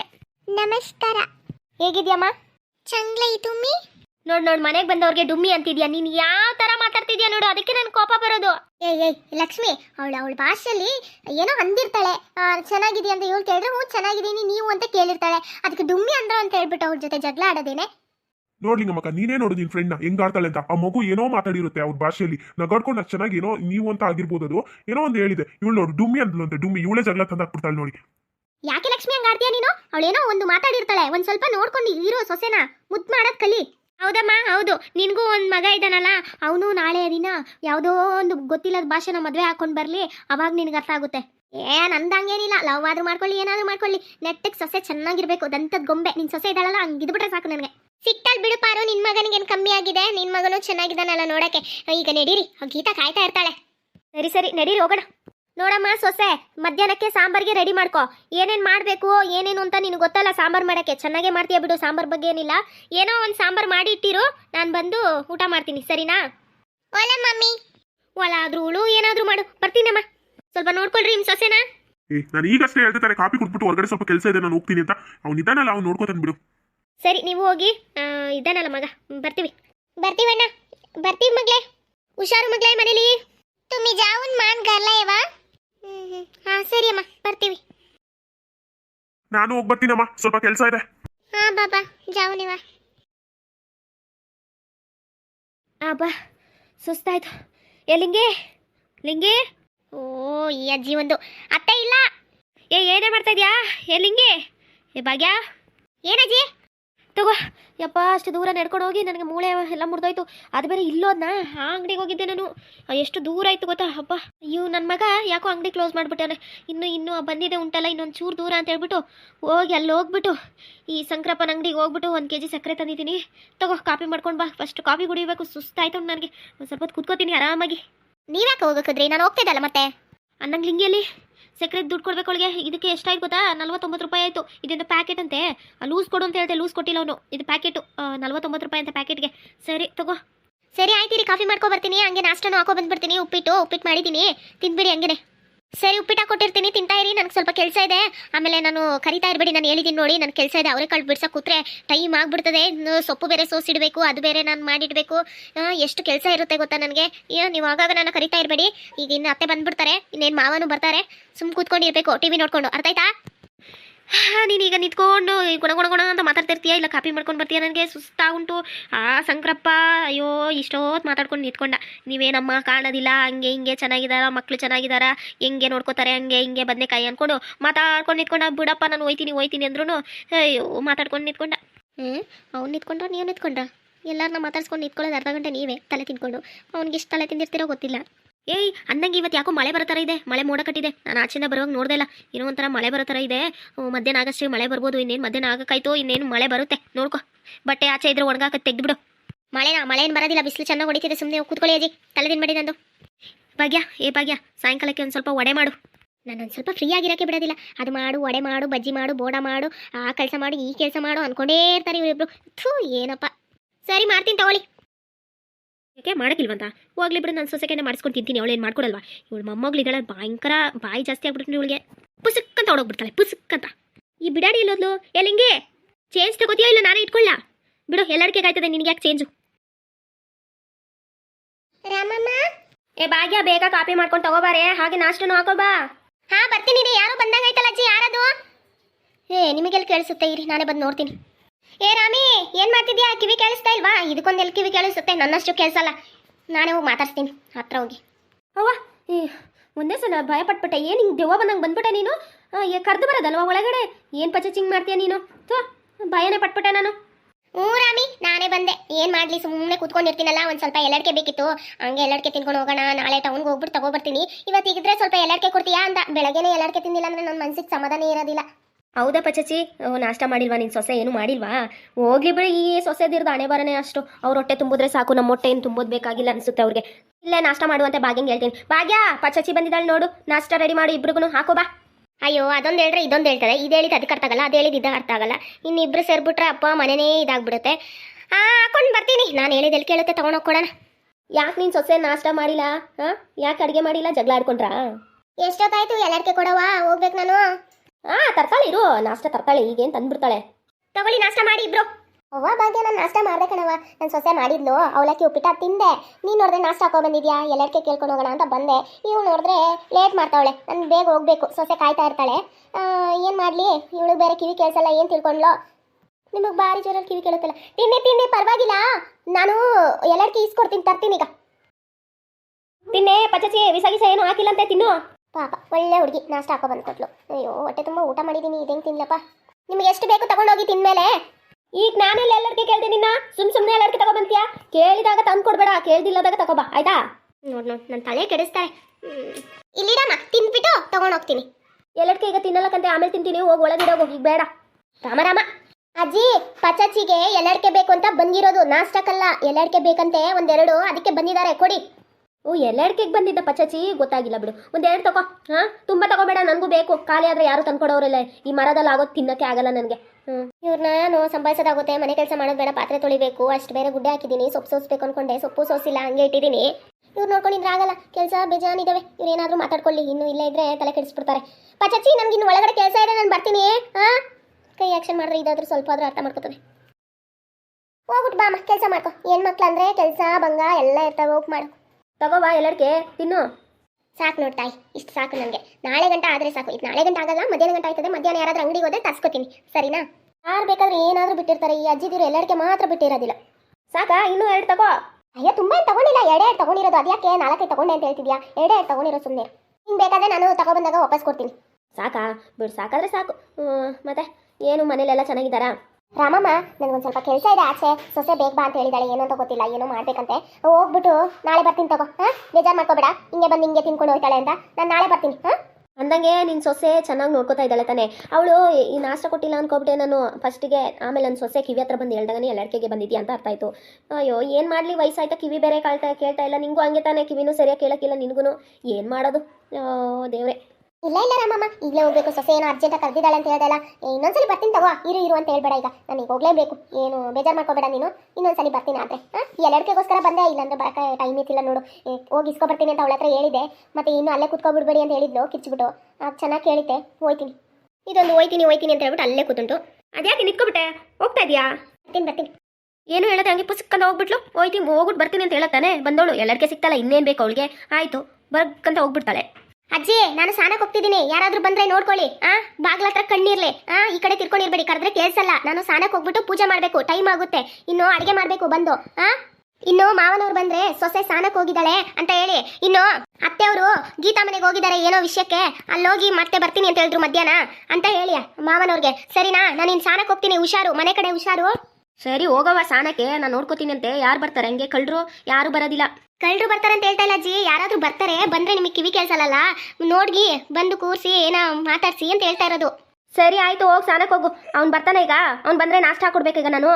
S2: ನಮಸ್ಕಾರ. ಹೇಗಿದ್ಯಮ್ಮ? ಚಂಗ್ಲೈ ತುಮ್ಮಿ ನೋಡ್ ನೋಡ್. ಮನೆಗೆ ಬಂದವ್ರಿಗೆ ಡುಮ್ಮಿ ಅಂತಿದ್ಯಾ? ನೀನ್ ಯಾವ ತರ ಮಾತಾಡ್ತಿದ್ಯಾ ನೋಡು. ಅದಕ್ಕೆ ನನ್ ಕೋಪ ಬರೋದು. ಏ ಏ ಲಕ್ಷ್ಮಿ ಅವಳು ಅವಳ ಭಾಷೆಯಲ್ಲಿ ಏನೋ ಅಂದಿರ್ತಾಳೆ. ಚೆನ್ನಾಗಿದೆ ಚೆನ್ನಾಗಿದೆಯಾ ಅಂತ ಇವಳು ಕೇಳಿದ್ರೆ ಹ್ಞೂ ಚೆನ್ನಾಗಿದ್ದೀನಿ ನೀವು ಅಂತ ಕೇಳಿರ್ತಾಳೆ. ಅದಕ್ಕೆ ಡುಮ್ಮಿ ಅಂದ್ರು ಅಂತ ಹೇಳ್ಬಿಟ್ಟು ಅವ್ರ ಜೊತೆ ಜಗಳ ಆಡೋದೇನೆ.
S1: ನೋಡ್ ಮಕ್ಕ ನೀನೇ ನೋಡು ನಿನ್ ಫ್ರೆಂಡ್ ಹೆಂಗ್ ಆಡ್ತಾಳೆ ಅಂತ. ಆ ಮಗು ಏನೋ ಮಾತಾಡಿರುತ್ತೆ ಅವ್ರ ಭಾಷೆಯಲ್ಲಿ. ನಗಾಡ್ಕೊಂಡು ಅಷ್ಟು ಚೆನ್ನಾಗಿ ಏನೋ ನೀವು ಅಂತ ಆಗಿರ್ಬೋದು ಅದು. ಏನೋ ಒಂದು ಹೇಳಿದೆ. ಇವಳು ನೋಡು ಡುಮ್ಮಿ ಅಂದ್ಲು ಅಂತ ಡುಮ್ಮಿ. ಇವಳೇ ಜಗಳ ತಂದಾಕ್ಬಿಡ್ತಾಳೆ ನೋಡಿ.
S2: ಯಾಕೆ ಲಕ್ಷ್ಮಿ ಹಂಗ ಆಡ್ತೀಯ ನೀನು? ಅವಳೇನೋ ಒಂದು ಮಾತಾಡಿರ್ತಾಳೆ. ಒಂದ್ ಸ್ವಲ್ಪ ನೋಡ್ಕೊಂಡು ಇರೋ ಸೊಸೆನ ಮುದ್ ಮಾಡೋದ್ ಕಲಿ. ಹೌದಮ್ಮ ಹೌದು. ನಿನ್ಗೂ ಒಂದ್ ಮಗ ಇದ್ದಾನಲ್ಲ ಅವನು ನಾಳೆ ದಿನ ಯಾವುದೋ ಒಂದು ಗೊತ್ತಿಲ್ಲದ ಭಾಷೆನ ಮದ್ವೆ ಹಾಕೊಂಡ್ ಬರ್ಲಿ. ಅವಾಗ ನಿನಗೆ ಅರ್ಥ ಆಗುತ್ತೆ. ಏ ನಂದಂಗೇನಿಲ್ಲ ಲವ್ ಆದ್ರೂ ಮಾಡ್ಕೊಳ್ಳಿ ಏನಾದ್ರೂ ಮಾಡ್ಕೊಳ್ಳಿ. ನೆಟ್ಟಗ್ ಸೊಸೆ ಚೆನ್ನಾಗಿರ್ಬೇಕು. ದಂತದ ಗೊಂಬೆ. ನಿನ್ ಸೊಸೆ ಇದ್ದಾಳಲ್ಲ ಹಂಗಿದ್ಬಿಟ್ರೆ ಸಾಕು ನನಗೆ. ಸಿಕ್ತಲ್ ಬಿಡು ಪಾರು ನಿನ್ ಮಗನಿಗೆ ಕಮ್ಮಿ ಆಗಿದೆ? ನಿನ್ ಮಗನು ಚೆನ್ನಾಗಿದ್ದಾನಲ್ಲ ನೋಡಕ್ಕೆ. ಈಗ ನಡೀರಿ. ಆ ಗೀತಾ ಕಾಯ್ತಾ ಇರ್ತಾಳೆ. ಸರಿ ಸರಿ ನಡೀರಿ ಹೋಗೋಣ. ನೋಡಮ್ಮ ಸೊಸೆ ಮಧ್ಯಾಹ್ನಕ್ಕೆ ಸಾಂಬಾರ್ಗೆ ರೆಡಿ ಮಾಡ್ಕೋ. ಏನೇನು ಮಾಡಬೇಕು ಏನೇನು ಅಂತ ನಿನಗೆ ಗೊತ್ತಲ್ಲ ಸಾಂಬಾರ್ ಮಾಡೋಕ್ಕೆ. ಚೆನ್ನಾಗೇ ಮಾಡ್ತೀಯ ಬಿಡು ಸಾಂಬಾರ್ ಬಗ್ಗೆ ಏನಿಲ್ಲ. ಏನೋ ಒಂದು ಸಾಂಬಾರ್ ಮಾಡಿ ಇಟ್ಟಿರು ನಾನು ಬಂದು ಊಟ ಮಾಡ್ತೀನಿ ಸರಿನಾ? ಒಲ ಮಮ್ಮಿ. ಒಲ ಆದ್ರೂ ಉಳು ಏನಾದರೂ ಮಾಡು. ಬರ್ತೀನಮ್ಮ. ಸ್ವಲ್ಪ ನೋಡ್ಕೊಳ್ರಿ ನಿಮ್ಮ ಸೊಸೆನಾ.
S1: ಏ ನಾನು ಈಗಷ್ಟೇ ಹೇಳ್ತಾರೆ ಕಾಪಿ ಕುಟ್ಬಿಟ್ಟು ಹೊರಗಡೆ ಸ್ವಲ್ಪ ಕೆಲಸ ಇದೆ ನಾನು ಹೋಗ್ತೀನಿ ಅಂತ. ಅವ್ನು ಇದ್ದಾನಲ್ಲ ಅವ್ನು ನೋಡ್ಕೋತಾನೆ ಬಿಡು.
S2: ಸರಿ ನೀವು ಹೋಗಿ. ಇದ್ದಾನಲ್ಲ ಮಗ. ಬರ್ತೀವಿ. ಬರ್ತೀವಣ್ಣ ಬರ್ತೀವಿ ಮಗಳೇ. ಹುಷಾರು ಮಗಳೇ ಮನೇಲಿ. ತುಮಿ ಜಾವುನ್ ಮಾನ್ ಗರ್ಲ ಇವ ಹಾ ಸರಿ ಅಮ್ಮ. ಬರ್ತೀವಿ.
S1: ನಾನು ಹೋಗಿ ಬರ್ತೀನಮ್ಮ. ಸ್ವಲ್ಪ ಕೆಲಸ ಇದೆ.
S2: ಹಾ ಬಾಬಾ. ಜಾವುನ್ ಇವ ಅಬ್ಬಾ ಸುಸ್ತಾಯ್ತು. ಏ ಲಿಂಗಿ. ಲಿಂಗಿ. ಓ ಈ ಅಜ್ಜಿ ಒಂದು. ಅತ್ತೆ ಇಲ್ಲ. ಏ ಏನೇ ಮಾಡ್ತಾ ಇದ್ಯಾ? ಏ ಲಿಂಗಿ. ಏ ಭಾಗ್ಯ. ಏನಜ್ಜಿ ತಗೋ. ಯಪ್ಪ, ಅಷ್ಟು ದೂರ ನಡ್ಕೊಂಡು ಹೋಗಿ ನನಗೆ ಮೂಳೆ ಎಲ್ಲ ಮುರಿದೋಯ್ತು. ಅದು ಬೇರೆ ಇಲ್ಲೋದ್ನ ಆ ಅಂಗಡಿಗೆ ಹೋಗಿದ್ದೆ ನಾನು. ಎಷ್ಟು ದೂರ ಆಯ್ತು ಗೊತ್ತಾ? ಅಪ್ಪ ಇವ್ ನನ್ನ ಮಗ ಯಾಕೋ ಅಂಗಡಿ ಕ್ಲೋಸ್ ಮಾಡಿಬಿಟ್ಟಾನೆ. ಇನ್ನು ಇನ್ನು ಬಂದಿದೆ ಉಂಟಲ್ಲ ಇನ್ನೊಂದು ಚೂರು ದೂರ ಅಂತ ಹೇಳ್ಬಿಟ್ಟು ಹೋಗಿ ಅಲ್ಲಿ ಹೋಗ್ಬಿಟ್ಟು ಈ ಸಂಕ್ರಪ್ಪನ ಅಂಗಡಿಗೆ ಹೋಗ್ಬಿಟ್ಟು ಒಂದು ಕೆ ಜಿ ಸಕ್ಕರೆ ತಂದಿದ್ದೀನಿ. ತಗೋ, ಕಾಪಿ ಮಾಡ್ಕೊಂಡು ಬಾ. ಫಸ್ಟ್ ಕಾಫಿ ಕುಡಿಬೇಕು. ಸುಸ್ತಾಯ್ತು ನನಗೆ. ಒಂದು ಸ್ವಲ್ಪ ಕುತ್ಕೋತೀನಿ ಆರಾಮಾಗಿ. ನೀವ್ಯಾಕೆ ಹೋಗ್ಬೇಕದ್ರಿ ನಾನು ಹೋಗ್ತಿದ್ದಲ್ಲ ಮತ್ತೆ? ಅನ್ನಂಗೆ ಲಿಂಗಿಯಲ್ಲಿ ಸಕ್ಕರೆ ದುಡ್ಡು ಕೊಡಬೇಕು ಅವಳಿಗೆ. ಇದಕ್ಕೆ ಎಷ್ಟಾಯ್ತು ಗೊತ್ತಾ? ನಲ್ವತ್ತೊಂಬತ್ತು ರೂಪಾಯಿ ಆಯಿತು. ಇದೊಂದು ಪ್ಯಾಕೆಟ್ ಅಂತೆ. ಲೂಸ್ ಕೊಡು ಅಂತ ಹೇಳ್ತೆ. ಲೂಸ್ ಕೊಟ್ಟಿಲ್ಲ ಅವನು. ಇದು ಪ್ಯಾಕೆಟು ನಲ್ವತ್ತೊಂಬತ್ತು ರೂಪಾಯಿ ಅಂತ ಪ್ಯಾಕೆಟ್ಗೆ ಸರಿ, ತಗೋ. ಸರಿ, ಆಯ್ತು ಕಾಫಿ ಮಾಡ್ಕೊ ಬರ್ತೀನಿ. ಹಂಗೆ ನಾಷ್ಟನೂ ಹಾಕೋ ಬಂದ್ಬಿಡ್ತೀನಿ. ಉಪ್ಪಿಟ್ಟು ಉಪ್ಪಿಟ್ಟು ಮಾಡಿದ್ದೀನಿ. ತಿಂದ್ಬಿಡಿ ಹಂಗೇನೆ. ಸರಿ, ಉಪ್ಪಿಟ್ಟ ಕೊಟ್ಟಿರ್ತೀನಿ, ತಿಂತಾ ಇರಿ, ನನಗೆ ಸ್ವಲ್ಪ ಕೆಲಸ ಇದೆ. ಆಮೇಲೆ ನಾನು ಕರಿತಾ ಇರಬೇಡಿ, ನಾನು ಹೇಳಿದ್ದೀನಿ ನೋಡಿ ನನ್ನ ಕೆಲಸ ಇದೆ, ಅವರೇ ಕಳ್ಳು ಬಿಡ್ಸಕ್ಕೆ ಕೂತ್ರೆ ಟೈಮ್ ಆಗಿಬಿಡ್ತದೆ. ಸೊಪ್ಪು ಬೇರೆ ಸೋಸಿಡಬೇಕು ಅದು ಬೇರೆ ನಾನು ಮಾಡಿಡಬೇಕು. ಎಷ್ಟು ಕೆಲಸ ಇರುತ್ತೆ ಗೊತ್ತಾ ನನಗೆ? ನೀವು ಆಗಾಗ ನಾನು ಕರಿತಾ ಇರಬೇಡಿ. ಈಗ ಇನ್ನು ಅತ್ತೆ ಬಂದ್ಬಿಡ್ತಾರೆ, ಇನ್ನೇನು ಮಾವನು ಬರ್ತಾರೆ. ಸುಮ್ಮ ಕೂತ್ಕೊಂಡಿರ್ಬೇಕು ಟಿ ವಿ ನೋಡ್ಕೊಂಡು. ಅರ್ಥ ನೀನು ಈಗ ನಿಂತ್ಕೊಂಡು ಗುಣ ಗುಣ ಗುಣ ಅಂತ ಮಾತಾಡ್ತಿರ್ತೀಯ? ಇಲ್ಲ ಕಾಪಿ ಮಾಡ್ಕೊಂಡು ಬರ್ತೀಯ? ನನಗೆ ಸುಸ್ತಾಗುಂಟು ಆ, ಸಂಕ್ರಪ್ಪ, ಅಯ್ಯೋ ಇಷ್ಟೊತ್ತು ಮಾತಾಡ್ಕೊಂಡು ನಿಂತ್ಕೊಂಡ. ನೀವೇನಮ್ಮ, ಕಾಣೋದಿಲ್ಲ, ಹಂಗೆ ಹಿಂಗೆ ಚೆನ್ನಾಗಿದಾರ, ಮಕ್ಳು ಚೆನ್ನಾಗಿದಾರ, ಹೆಂಗೆ ನೋಡ್ಕೋತಾರೆ, ಹಂಗೆ ಹಿಂಗೆ ಬದನೇಕಾಯಿ ಅಂದ್ಕೊಂಡು ಮಾತಾಡ್ಕೊಂಡು ನಿಂತ್ಕೊಂಡ. ಬಿಡಪ್ಪ, ನಾನು ಹೋಯ್ತೀನಿ ಹೋಯ್ತೀನಿ ಅಂದ್ರೂ ಅಯ್ಯೋ, ಮಾತಾಡ್ಕೊಂಡು ನಿಂತ್ಕೊಂಡ. ಹ್ಞೂ ಅವ್ನು ನಿಂತ್ಕೊಂಡ್ರ, ನೀವು ನಿಂತ್ಕೊಂಡ್ರ? ಎಲ್ಲರನ್ನ ಮಾತಾಡ್ಸ್ಕೊಂಡು ನಿಂತ್ಕೊಳ್ಳೋದು ಅರ್ಧ ಗಂಟೆ ನೀವೇ, ತಲೆ ತಿನ್ಕೊಂಡು. ಅವ್ನಿಗೆ ಎಷ್ಟು ತಲೆ ತಿಂದಿರ್ತಿರೋ ಗೊತ್ತಿಲ್ಲ. ಏಯ್, ಅಂದಂಗೆ ಇವತ್ತು ಯಾಕೋ ಮಳೆ ಬರೋ ಥರ ಇದೆ. ಮಳೆ ಮೋಡ ಕಟ್ಟಿದೆ. ನಾನು ಆಚೆಯಿಂದ ಬರುವಾಗ ನೋಡ್ದೆ ಇಲ್ಲ. ಏನೋ ಒಂಥರ ಮಳೆ ಬರೋ ಥರ ಇದೆ. ಮಧ್ಯಾಹ್ನ ಆಗಷ್ಟೇ ಮಳೆ ಬರ್ಬೋದು. ಇನ್ನೇನು ಮಧ್ಯಾಹ್ನ ಆಗಕ್ಕಾಯ್ತು, ಇನ್ನೇನು ಮಳೆ ಬರುತ್ತೆ. ನೋಡ್ಕೊ. ಬಟ್ಟೆ ಆಚೆ ಇದ್ರೆ ಒಣಗಾಕ ತೆಗ್ದುಬಿಡು. ಮಳೆನಾ? ಮಳೆ ಏನು ಬರೋದಿಲ್ಲ. ಬಿಸಿಲು ಚೆನ್ನಾಗಿ ಹೊಡಿತಿದೆ. ಸುಮ್ಮನೆ ಕೂತ್ಕೊಳ್ಳಿ ಅಜಿ ತಲೆ ತಿನ್ಬೇಡಿ ನಂದು. ಭಾಗ್ಯ, ಏ ಭಾಗ್ಯ, ಸಾಯಂಕಾಲಕ್ಕೆ ಒಂದು ಸ್ವಲ್ಪ ಒಡೆ ಮಾಡು. ನಾನು ಒಂದು ಸ್ವಲ್ಪ ಫ್ರೀ ಆಗಿರೋಕ್ಕೆ ಬಿಡೋದಿಲ್ಲ. ಅದು ಮಾಡು ಒಡೆ ಮಾಡು, ಬಜ್ಜಿ ಮಾಡು, ಬೋಡ ಮಾಡು, ಆ ಕೆಲಸ ಮಾಡು, ಈ ಕೆಲಸ ಮಾಡು ಅನ್ಕೊಂಡೇ ಇರ್ತಾರೆ ಇವರಿಬ್ರು. ಥೂ, ಏನಪ್ಪ. ಸರಿ ಮಾಡ್ತೀನಿ ತಗೊಳ್ಳಿ. ಯಾಕೆ ಮಾಡಕ್ಕಿಲ್ವಂತ? ಹೋಗ್ಲಿ ಬಿಡು ನಾನು ಸೊಸೆಕೆನೆ ಮಾಡಿಸ್ಕೊಂಡು ತಿಂತೀನಿ ಏನು ಮಾಡ್ಕೊಡಲ್ವಾ? ಇವಳು ಮೊಮ್ಮಗಳಿದ್ದಾಳೆ ಭಯಂಕರ ಬಾಯಿ ಜಾಸ್ತಿ ಆಗ್ಬಿಟ್ಟು ಇವಳಿಗೆ. ಪುಸುಕ್ ಅಂತ ಹೊಡೋಗ್ಬಿಡ್ತಾಳೆ ಪುಸುಕ್ ಅಂತ ಈ ಬಿಡಾಡಿ ಇಲ್ಲೋದ್ಲು ಎಲ್ಲಿಂಗೆ ಚೇಂಜ್ ತಗೋತೀಯೋ ಇಲ್ಲ? ನಾನೇ ಇಟ್ಕೊಳ್ಳ ಬಿಡು ಎಲ್ಲರಿಗೆ ಆಯ್ತದೆ ನಿನಗೆ ಯಾಕೆ ಚೇಂಜು ರಾಮಮ್ಮ? ಏ ಭಾಗ್ಯ ಬೇಗ ಕಾಪಿ ಮಾಡ್ಕೊಂಡು ತಗೋಬಾರೆ ಹಾಗೆ ನಾಷ್ಟನು ಹಾಕೋಬಾ ಹಾ ಬರ್ತೀನಿ ಯಾರು ಯಾರೋ ಬಂದಂಗಾಯ್ತಲ್ಲ ಅಜ್ಜಿ ಯಾರದು? ಏ ನಿಮಗೆಲ್ಲಿ ಕೇಳಿಸುತ್ತೆ ಇರಿ ನಾನೇ ಬಂದು ನೋಡ್ತೀನಿ. ಏ ರಾಮಿ ಏನು ಮಾಡ್ತಿದ್ಯಾ? ಕಿವಿ ಕೇಳಿಸ್ತಾ ಇಲ್ವಾ? ಇದಕ್ಕೊಂದೆಲ್ಲಿ ಕಿವಿ ಕೇಳಿಸುತ್ತೆ ನನ್ನಷ್ಟು ಕೇಳಿಸಲ್ಲ. ನಾನೇ ಹೋಗಿ ಮಾತಾಡ್ತೀನಿ ಹತ್ರ ಹೋಗಿ. ಅವ್ವ ಈ ಒಂದೇ ಸಲ ಭಯ ಪಟ್ಬಿಟ್ಟೆ ಏನು ಹಿಂಗೆ ದೆವ್ವ ಬಂದಂಗೆ ಬಂದ್ಬಿಟ್ಟೆ ನೀನು? ಕರೆದು ಬರೋದಲ್ವಾ ಒಳಗಡೆ? ಏನು ಪಚಚಿಂಗ್ ಮಾಡ್ತೀಯ ನೀನು? ಥೋ ಭಯನೇ ಪಟ್ಬಿಟ್ಟೆ ನಾನು. ಹ್ಞೂ ರಾಮಿ ನಾನೇ ಬಂದೆ. ಏನು ಮಾಡಲಿ ಸುಮ್ಮನೆ ಕೂತ್ಕೊಂಡಿರ್ತೀನಲ್ಲ ಒಂದು ಸ್ವಲ್ಪ ಎಲ್ಲಡಿಕೆ ಬೇಕಿತ್ತು. ಹಂಗೆ ಎಲ್ಲಡಿಕೆ ತಿನ್ಕೊಂಡು ಹೋಗೋಣ ನಾಳೆ ಟೌನ್ಗೆ ಹೋಗ್ಬಿಟ್ಟು ತಗೋಬರ್ತೀನಿ. ಇವತ್ತು ಈಗಿದ್ರೆ ಸ್ವಲ್ಪ ಎಲ್ಲಡಿಕೆ ಕೊಡ್ತೀಯಾ ಅಂತ ಬೆಳಗ್ಗೆನೇ ಎಲ್ಲಡಿಕೆ ತಿಂದಿಲ್ಲ ಅಂದರೆ ನನ್ನ ಮನಸ್ಸಿಗೆ ಸಮಾಧಾನ ಇರೋದಿಲ್ಲ. ಹೌದಾ ಪಚಚಿ? ನಾಷ್ಟ ಮಾಡಿಲ್ವಾ? ನಿನ್ನ ಸೊಸೆ ಏನು ಮಾಡಿಲ್ವಾ? ಹೋಗ್ಲಿ ಬಿಡಿ ಈ ಸೊಸೆದಿರ್ದು ಹಣೆ ಬರನೇ ಅಷ್ಟು. ಅವ್ರ ಹೊಟ್ಟೆ ತುಂಬಿದ್ರೆ ಸಾಕು ನಮ್ಮ ಹೊಟ್ಟೆ ಏನು ತುಂಬೋದು ಬೇಕಾಗಿಲ್ಲ ಅನ್ಸುತ್ತೆ ಅವ್ರಿಗೆ. ಇಲ್ಲೇ ನಾಷ್ಟ ಮಾಡುವಂತೆ ಭಾಗ್ಯಂಗೆ ಹೇಳ್ತೀನಿ. ಭಾಗ್ಯ ಪಚಚಿ ಬಂದಿದ್ದಾಳೆ ನೋಡು. ನಾಷ್ಟ ರೆಡಿ ಮಾಡು ಇಬ್ರಿಗೂ ಹಾಕೋ ಬಾ. ಅಯ್ಯೋ ಅದೊಂದು ಹೇಳ್ರೆ ಇದೊಂದು ಹೇಳ್ತಾರೆ ಇದು ಹೇಳಿದ ಅದಕ್ಕೆ ಅರ್ಥ ಆಗಲ್ಲ ಅದು ಹೇಳಿದ ಇದು ಅರ್ಥ ಆಗಲ್ಲ. ಇನ್ನಿಬ್ರು ಸೇರ್ಬಿಟ್ರೆ ಅಪ್ಪ ಮನೆನೇ ಇದಾಗ್ಬಿಡುತ್ತೆ. ಹಾಕೊಂಡು ಬರ್ತೀನಿ. ನಾನು ಹೇಳಿದೆಲ್ಲ ಕೇಳುತ್ತೆ ತಗೊಂಡೋಗಿ ಕೊಡೋಣ. ಯಾಕೆ ನೀನು ಸೊಸೆ ನಾಷ್ಟ ಮಾಡಿಲ್ಲ? ಹಾಂ? ಯಾಕೆ ಅಡುಗೆ ಮಾಡಿಲ್ಲ? ಜಗಳ ಆಡ್ಕೊಂಡ್ರಾ? ಎಷ್ಟೊತ್ತಾಯ್ತು ಎಲ್ಲರಿಗೆ ಕೊಡವಾ ಹೋಗ್ಬೇಕು ನಾನು. ಹಾ ತರ್ಕಾಳಿ ಇರು ನಾಷ್ಟ ತರ್ತಾಳೆ ಈಗೇನು ತಂದ್ಬಿಡ್ತಾಳೆ ತಗೊಳ್ಳಿ ನಾಷ್ಟ ಮಾಡಿ ಇಬ್ರು. ಅವ್ವ ಭಾಗ್ಯ ನಾನು ನಾಷ್ಟ ಮಾಡ್ದೆ ಕಣವ ನನ್ನ ಸೊಸೆ ಮಾಡಿದ್ಲು ಅವಲಕ್ಕಿ ಉಪ್ಪಿಟ್ಟ ತಿಂದೆ. ನೀನು ನೋಡಿದ್ರೆ ನಾಷ್ಟ ಹಾಕೋ ಬಂದಿದ್ಯಾ ಎಲ್ಲರಿಗೆ ಕೇಳ್ಕೊಂಡು ಹೋಗೋಣ ಅಂತ ಬಂದೆ. ಇವಳು ನೋಡಿದ್ರೆ ಲೇಟ್ ಮಾಡ್ತಾವಳೆ. ನಾನು ಬೇಗ ಹೋಗ್ಬೇಕು. ಸೊಸೆ ಕಾಯ್ತಾ ಇರ್ತಾಳೆ. ಏನು ಮಾಡಲಿ? ಇವಳು ಬೇರೆ ಕಿವಿ ಕೇಳಿಸಲ್ಲ ಏನು ತಿಳ್ಕೊಂಡ್ಲೋ ನಿಮಗೆ ಭಾರಿ ಜೋರಲ್ಲಿ ಕಿವಿ ಕೇಳುತ್ತಲ್ಲ. ತಿನ್ನಿ ತಿನ್ನಿ ಪರವಾಗಿಲ್ಲ. ನಾನು ಎಲ್ಲರಿಗೆ ಈಸ್ಕೊಡ್ತೀನಿ ತರ್ತೀನಿ ಈಗ. ತಿನ್ನೆ ಪಚಚಿ ವಿಸಗಿಸ ಏನು ಹಾಕಿಲ್ಲಂತೆ ತಿನ್ನು. ಪಾಪ, ಒಳ್ಳೆ ಹುಡುಗಿ, ನಾಷ್ಟ ಹಾಕೋ ಬಂದ್ಕೊಟ್ಲು. ಅಯ್ಯೋ, ಹೊಟ್ಟೆ ತುಂಬ ಊಟ ಮಾಡಿದ್ದೀನಿ ಇದೇನು ತಿನ್ಲಪ್ಪ? ನಿಮ್ಗೆ ಎಷ್ಟು ಬೇಕು ತಗೊಂಡೋಗಿ ತಿನ್ಮೇಲೆ? ಈಗ ನಾನೆಲ್ಲ ಎಲ್ಲರಿಗೆ ಕೇಳ್ತೀನಿ ನಿನ್ನ, ಸುಮ್ ಸುಮ್ಮನೆ ಎಲ್ಲರಿಗೆ ತಗೊಬಂತೀಯಾ? ಕೇಳಿದಾಗ ತಂದು ಕೊಡ್ಬೇಡ ಕೇಳ್ದಿಲ್ಲದಾಗ ತಗೋಬಾ, ಆಯ್ತಾ? ನೋಡ್ ನೋಡ್ ನನ್ನ ತಲೆ ಕೆಡಿಸ್ತಾರೆ ಇಲ್ಲಿಡಮ್ಮ ತಿನ್ಬಿಟ್ಟು ತಗೊಂಡೋಗ್ತೀನಿ. ಎಲ್ಲರಿಗೆ ಈಗ ತಿನ್ನಲ್ಲಕ್ಕಂತೆ ಆಮೇಲೆ ತಿಂತೀನಿ, ಹೋಗಿ ಒಳಗಿಡೋಗು ಹೋಗಿ ಬೇಡ. ರಾಮ ರಾಮ. ಅಜ್ಜಿ, ಪಚಾಚಿಗೆ ಎಲ್ಲಡ್ಕೆ ಬೇಕು ಅಂತ ಬಂದಿರೋದು ನಾಷ್ಟಕ್ಕಲ್ಲ ಎಲ್ಲಡ್ಕೆ ಬೇಕಂತೆ ಒಂದೆರಡು, ಅದಕ್ಕೆ ಬಂದಿದ್ದಾರೆ, ಕೊಡಿ. ಓ ಎಲ್ಲಡಿಕೆಗೆ ಬಂದಿದ್ದ ಪಚಾಚಿ? ಗೊತ್ತಾಗಿಲ್ಲ ಬಿಡು. ಒಂದೆರಡು ತಗೋ ಹಾ? ತುಂಬಾ ತಗೋಬೇಡ, ನನಗೂ ಬೇಕು. ಖಾಲಿ ಆದರೆ ಯಾರು ತಂದ್ಕೊಡೋರಿಲ್ಲ ಈ ಮರದಲ್ಲಿ ಆಗೋದು ತಿನ್ನಕ್ಕೆ ಆಗಲ್ಲ ನನಗೆ. ಹ್ಮ್. ಇವ್ರನ್ನ ನಾನು ಸಂಭಾಯಿಸೋದಾಗುತ್ತೆ, ಮನೆ ಕೆಲಸ ಮಾಡೋದು ಬೇಡ, ಪಾತ್ರೆ ತೊಳಿಬೇಕು, ಅಷ್ಟು ಬೇರೆ ಗುಡ್ಡೆ ಹಾಕಿದ್ದೀನಿ, ಸೊಪ್ಪು ಸೋಸ್ಬೇಕು ಅನ್ಕೊಂಡೆ, ಸೊಪ್ಪು ಸೋಸಿಲ್ಲ, ಹಂಗೆ ಇಟ್ಟಿದ್ದೀನಿ. ಇವ್ರು ನೋಡ್ಕೊಂಡಿದ್ರೆ ಆಗಲ್ಲ, ಕೆಲಸ ಬೇಜಾನಿದಾವೆ ಇವ್ರು ಏನಾದರೂ ಮಾತಾಡ್ಕೊಳ್ಳಿ, ಇನ್ನು ಇಲ್ಲ ಇದ್ರೆ ತಲೆ ಕೆಡಿಸ್ಬಿಡ್ತಾರೆ. ಪಚಾಚಿ ನನಗೆ ಇನ್ನು ಒಳಗಡೆ ಕೆಲಸ ಇದೆ, ನಾನು ಬರ್ತೀನಿ. ಹಾ? ಕೈ ಆಕ್ಷನ್ ಮಾಡಿದ್ರೆ ಇದಾದ್ರೂ ಸ್ವಲ್ಪ ಆದ್ರೂ ಅರ್ಥ ಮಾಡ್ಕೋತದೆ ಹೋಗ್ಬಿಟ್ಟು ಬಾಮ ಕೆಲಸ ಮಾಡ್ಕೊ. ಏನ್ ಮಕ್ಳು ಅಂದ್ರೆ ಕೆಲಸ ಭಂಗ ಎಲ್ಲ ಇರ್ತಾವೆ, ಹೋಗಿ ಮಾಡು. ತಗೋಬಾ ಎಲ್ಲರಿಗೆ, ತಿನ್ನು. ಸಾಕು ನೋಡ್ ತಾಯಿ, ಇಷ್ಟು ಸಾಕು ನನಗೆ. ನಾಳೆ ಗಂಟೆ ಆದರೆ ಸಾಕು. ಇದು ನಾಳೆ ಗಂಟೆ ಆಗಲ್ಲ, ಮಧ್ಯಾಹ್ನ ಗಂಟೆ ಆಯ್ತದೆ. ಮಧ್ಯಾಹ್ನ ಯಾರಾದ್ರೂ ಅಂಗಡಿಗೆ ಹೋದ್ರೆ ತರ್ಸ್ಕೊತೀನಿ. ಸರಿನಾ? ಯಾರು ಬೇಕಾದ್ರೆ ಏನಾದರೂ ಬಿಟ್ಟಿರ್ತಾರೆ. ಈ ಅಜ್ಜಿದಿರು ಎಲ್ಲರಿಗೆ ಮಾತ್ರ ಬಿಟ್ಟಿರೋದಿಲ್ಲ. ಸಾಕಾ? ಇನ್ನೂ ಎರಡು ತಗೋ. ಅಯ್ಯೋ, ತುಂಬ ತಗೊಂಡಿಲ್ಲ? ಎರಡೇ ಎರಡು ತಗೊಂಡಿರೋದು. ಅದ್ಯಾಕೆ ನಾಲ್ಕೈದು ತಗೊಂಡೆ ಅಂತ ಹೇಳ್ತಿದ್ಯಾ? ಎರಡೇ ಎರಡು ತಗೊಂಡಿರೋ ಸುಮ್ಮನೆ ಹಿಂಗೆ ಬೇಕಾದ್ರೆ ನಾನು ತಗೊಬಂದಾಗ ವಾಪಸ್ ಕೊಡ್ತೀನಿ. ಸಾಕಾ? ಬಿಡು, ಸಾಕಾದ್ರೆ ಸಾಕು. ಮತ್ತೆ? ಏನು ಮನೇಲೆಲ್ಲ ಚೆನ್ನಾಗಿದ್ದಾರಾ? ರಾಮಮ್ಮ, ನನಗೊಂದು ಸ್ವಲ್ಪ ಕೆಲಸ ಇದೆ ಆಚೆ. ಸೊಸೆ ಬೇಗ ಬಾ ಅಂತ ಹೇಳಿದಾಳೆ. ಏನು ಅಂತ ಗೊತ್ತಿಲ್ಲ. ಏನೋ ಮಾಡ್ಬೇಕಂತೆ? ಹೋಗ್ಬಿಟ್ಟು ನಾಳೆ ಬರ್ತೀನಿ ತಗೋ. ಹಾ? ಬೇಜಾರು ಮಾಡ್ಕೋಬೇಡ. ಹಿಂಗೆ ಬಂದು ಹಿಂಗೆ ತಿನ್ಕೊಂಡು ಹೋಗ್ತಾಳೆ ಅಂತ. ನಾನು ನಾಳೆ ಬರ್ತೀನಿ. ಹಾಂ? ಅಂದಂಗೆ ನಿನ್ನ ಸೊಸೆ ಚೆನ್ನಾಗಿ ನೋಡ್ಕೋತಾ ಇದ್ದಾಳೆ ತಾನೆ. ಅವಳು ಈ ನಾಷ್ಟ ಕೊಟ್ಟಿಲ್ಲ ಅನ್ಕೊಬಿಟ್ಟೆ ನಾನು. ಫಸ್ಟಿಗೆ ಆಮೇಲೆ ನನ್ನ ಸೊಸೆ ಕಿವಿ ಹತ್ರ ಬಂದು ಹೇಳ್ದಾಗನೇ ಎಲ್ಲಡಿಕೆಗೆ ಬಂದಿದ್ಯಾ ಅಂತ ಅರ್ಥ ಆಯ್ತು. ಅಯ್ಯೋ, ಏನು ಮಾಡಲಿ? ವಯಸ್ಸಾಯ್ತಾ? ಕಿವಿ ಬೇರೆ ಕಾಳ್ತಾ ಕೇಳ್ತಾ ಇಲ್ಲ. ನಿಂಗೂ ಹಂಗೆ ತಾನೆ. ಕಿವಿನೂ ಸರಿಯಾಗಿ ಕೇಳಕ್ಕಿಲ್ಲ ನಿನಗೂ ಏನು ಮಾಡೋದು? ದೇವ್ರೆ.
S3: ಇಲ್ಲ ಇಲ್ಲ ರಾಮಮ್ಮ, ಈಗಲೇ ಹೋಗ್ಬೇಕು. ಸೊಸೆ ಏನೋ ಅರ್ಜೆಂಟಾಗಿ ಕರೆದಿದ್ದಾಳೆ ಅಂತ ಹೇಳ್ದಲ್ಲ ಇನ್ನೊಂದ್ಸಲಿ ಬರ್ತೀನಿ ತಗೋ. ಇರು ಇರು ಅಂತ ಹೇಳ್ಬೇಡ ಈಗ. ನನಗೆ ಹೋಗ್ಲೇಬೇಕು. ಏನು ಬೇಜಾರು ಮಾಡ್ಕೋಬೇಡ ನೀನು. ಇನ್ನೊಂದ್ಸಲಿ ಬರ್ತೀನಿ ಆದರೆ. ಹಾಂ? ಈ ಎರಡಕ್ಕೆಗೋಸ್ಕರ ಬಂದೆ. ಇಲ್ಲಾಂದ್ರೆ ಬರಕ್ಕೆ ಟೈಮ್ ಇತ್ತಿಲ್ಲ ನೋಡು. ಹೋಗಿ ಇಸ್ಕೊಬರ್ತೀನಿ ಅಂತ ಅವಳ ಹತ್ರ ಹೇಳಿದೆ. ಮತ್ತೆ ಇನ್ನು ಅಲ್ಲೇ ಕುತ್ಕೊಬಿಡ್ಬೇಡಿ ಅಂತ ಹೇಳಿದ್ಲು ಕಿಚ್ಬಿಟ್ಟು ಅದು ಚೆನ್ನಾಗಿ ಕೇಳಿದ್ದೆ. ಹೋಯ್ತೀನಿ.
S2: ಇದೊಂದು ಹೋಯ್ತೀನಿ ಹೋಯ್ತೀನಿ ಅಂತ ಹೇಳ್ಬಿಟ್ಟು ಅಲ್ಲೇ ಕೂತುಂಟು. ಅದ್ಯಾಕೆ ನಿಂತ್ಕೊಬಿಟ್ಟೆ? ಹೋಗ್ತಾ ಇದೆಯಾ?
S3: ಬರ್ತೀನಿ ಬರ್ತೀನಿ.
S2: ಏನು ಹೇಳೋದು ಹಂಗೆ ಪುಸ್ತಕಂತ ಹೋಗ್ಬಿಟ್ಲು? ಹೋಯ್ತೀನಿ, ಹೋಗ್ಬಿಟ್ಟು ಬರ್ತೀನಿ ಅಂತ ಹೇಳತ್ತಾನೆ ಬಂದವಳು. ಎಲ್ಲರಿಗೆ ಸಿಗ್ತಲ್ಲ ಇನ್ನೇನು ಬೇಕು ಅವಳಿಗೆ? ಆಯಿತು. ಬರ್ಕಂತ ಹೋಗ್ಬಿಡ್ತಾಳೆ.
S3: ಅಜ್ಜಿ, ನಾನು ಸ್ನಾನಕ್ಕೆ ಹೋಗ್ತಿದ್ದೀನಿ. ಯಾರಾದ್ರೂ ಬಂದ್ರೆ ನೋಡ್ಕೊಳ್ಳಿ. ಆ ಬಾಗ್ಲ ಹತ್ರ ಕಣ್ಣಿರ್ಲಿ. ಆ, ಈ ಕಡೆ ತಿರ್ಕೊಂಡಿರ್ಬೇಡಿ. ಕರೆದ್ರೆ ಕೇಳಿಸಲ್ಲ. ನಾನು ಸ್ನಾನಕ್ಕೆ ಹೋಗ್ಬಿಟ್ಟು ಪೂಜೆ ಮಾಡಬೇಕು. ಟೈಮ್ ಆಗುತ್ತೆ. ಇನ್ನು ಅಡಿಗೆ ಮಾಡಬೇಕು ಬಂದು. ಆ? ಇನ್ನು ಮಾವನವ್ರು ಬಂದ್ರೆ ಸೊಸೆ ಸ್ನಾನಕ್ಕೆ ಹೋಗಿದ್ದಾಳೆ ಅಂತ ಹೇಳಿ. ಇನ್ನು ಅತ್ತೆಯವರು ಗೀತಾ ಮನೆಗೆ ಹೋಗಿದ್ದಾರೆ ಏನೋ ವಿಷಯಕ್ಕೆ. ಅಲ್ಲೋಗಿ ಮತ್ತೆ ಬರ್ತೀನಿ ಅಂತ ಹೇಳಿದ್ರು ಮಧ್ಯಾಹ್ನ ಅಂತ ಹೇಳಿ ಮಾವನವ್ರಿಗೆ. ಸರಿನಾ? ನಾನು ಇನ್ನು ಸ್ನಾನಕ್ಕೆ ಹೋಗ್ತೀನಿ. ಹುಷಾರು. ಮನೆ ಕಡೆ ಹುಷಾರು?
S2: ಸರಿ ಹೋಗವ ಸ್ನಾನಕ್ಕೆ. ನಾನು ನೋಡ್ಕೋತೀನಿ ಅಂತೆ. ಯಾರು ಬರ್ತಾರೆ? ಹಂಗೆ ಕಳ್ರು. ಯಾರು ಬರೋದಿಲ್ಲ.
S3: ಕಳ್ಳರು ಬರ್ತಾರೆ ಅಂತ ಹೇಳ್ತಾ ಇಲ್ಲ ಅಜ್ಜಿ. ಯಾರಾದ್ರೂ ಬರ್ತಾರೆ ಬಂದ್ರೆ ನಿಮಗೆ ಕಿವಿ ಕೇಳಿಸಲ್ಲ ನೋಡ್ಗಿ ಬಂದು ಕೂರಿಸಿ ಏನೋ ಮಾತಾಡ್ಸಿ ಅಂತ ಹೇಳ್ತಾ ಇರೋದು.
S2: ಸರಿ ಆಯ್ತು ಹೋಗಿ ಸ್ನಾನಕ್ಕೆ ಹೋಗು. ಅವ್ನು ಬರ್ತಾನೆ ಈಗ. ಅವ್ನು ಬಂದ್ರೆ ನಾಷ್ಟ ಈಗ ನಾನು.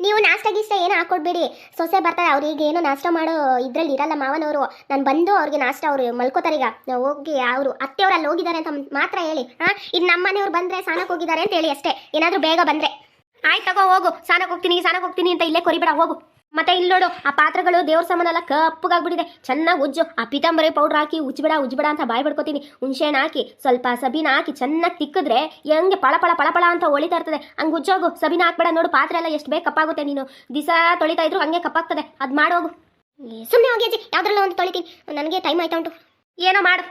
S3: ನೀವು ನಾಷ್ಟ ಗೀಷ್ಟ ಏನು ಹಾಕೊಡ್ಬೇಡಿ. ಸೊಸೆ ಬರ್ತಾರೆ ಅವ್ರಿಗೆ ಏನು ನಾಷ್ಟ ಮಾಡೋ ಇದ್ರಲ್ಲಿ ಇರಲ್ಲ ಮಾವನವರು. ನಾನು ಬಂದು ಅವ್ರಿಗೆ ನಾಷ್ಟ ಅವರು ಮಲ್ಕೋತಾರೆ ಈಗ. ನಾವ್ ಹೋಗಿ ಅವರು ಅತ್ತೆಯವ್ರು ಅಲ್ಲಿ ಹೋಗಿದ್ದಾರೆ ಅಂತ ಮಾತ್ರ ಹೇಳಿ ಹಾ? ಇದು ನಮ್ಮ ಮನೆಯವ್ರು ಬಂದ್ರೆ ಸ್ನಾನಕ್ಕೆ ಹೋಗಿದ್ದಾರೆ ಅಂತ ಹೇಳಿ ಅಷ್ಟೇ. ಏನಾದರೂ ಬೇಗ ಬಂದ್ರೆ.
S2: ಆಯ್ತು ತಗೋ ಹೋಗು. ಸ್ನಾನಕ್ಕೆ ಹೋಗ್ತೀನಿ ಸ್ನಾನಕ್ಕೆ ಹೋಗ್ತೀನಿ ಅಂತ ಇಲ್ಲೇ ಕೊರಿಬೇಡ ಹೋಗು. ಮತ್ತೆ ಇಲ್ಲಿ ನೋಡು, ಆ ಪಾತ್ರೆಗಳು ದೇವ್ರ ಸಾಮಾನೆಲ್ಲ ಕಪ್ಪಗಾಗ್ಬಿಟ್ಟಿದೆ. ಚೆನ್ನಾಗಿ ಉಜ್ಜು. ಆ ಪೀತಾಂಬರಿ ಪೌಡ್ರ್ ಹಾಕಿ ಉಜ್ಬೇಡ ಉಜ್ಬೇಡ ಅಂತ ಬಾಯಿ ಬಿಡ್ಕೋತೀನಿ. ಹುಣ್ಸೆಹಣ್ಣು ಹಾಕಿ, ಸ್ವಲ್ಪ ಸಬೀನ ಹಾಕಿ, ಚೆನ್ನಾಗಿ ತಿಕ್ಕಿದ್ರೆ ಹೆಂಗೆ ಪಳ ಪಳ ಅಂತ ಒಳಿತಾ ಇರ್ತದೆ. ಹಂಗೆ ಉಜ್ಜೋಗು. ಸಬೀನ ಹಾಕ್ಬೇಡ ನೋಡು, ಪಾತ್ರೆ ಎಲ್ಲ ಎಷ್ಟು ಬೇಗ ಕಪ್ಪಾಗುತ್ತೆ ನೀನು. ದಿಸ ತೊಳಿತಾ ಇದ್ರು ಹಂಗೆ ಕಪ್ಪಾಗ್ತದೆ. ಅದು ಮಾಡೋಗು
S3: ಸುಮ್ಮನೆ ಹೋಗಿ ಅಜ್ಜಿ, ಯಾವ್ದ್ರಲ್ಲ ಒಂದು ತೊಳಿತೀನಿ. ನನಗೆ ಟೈಮ್ ಆಯ್ತಾ ಉಂಟು.
S2: ಏನೋ ಮಾಡು.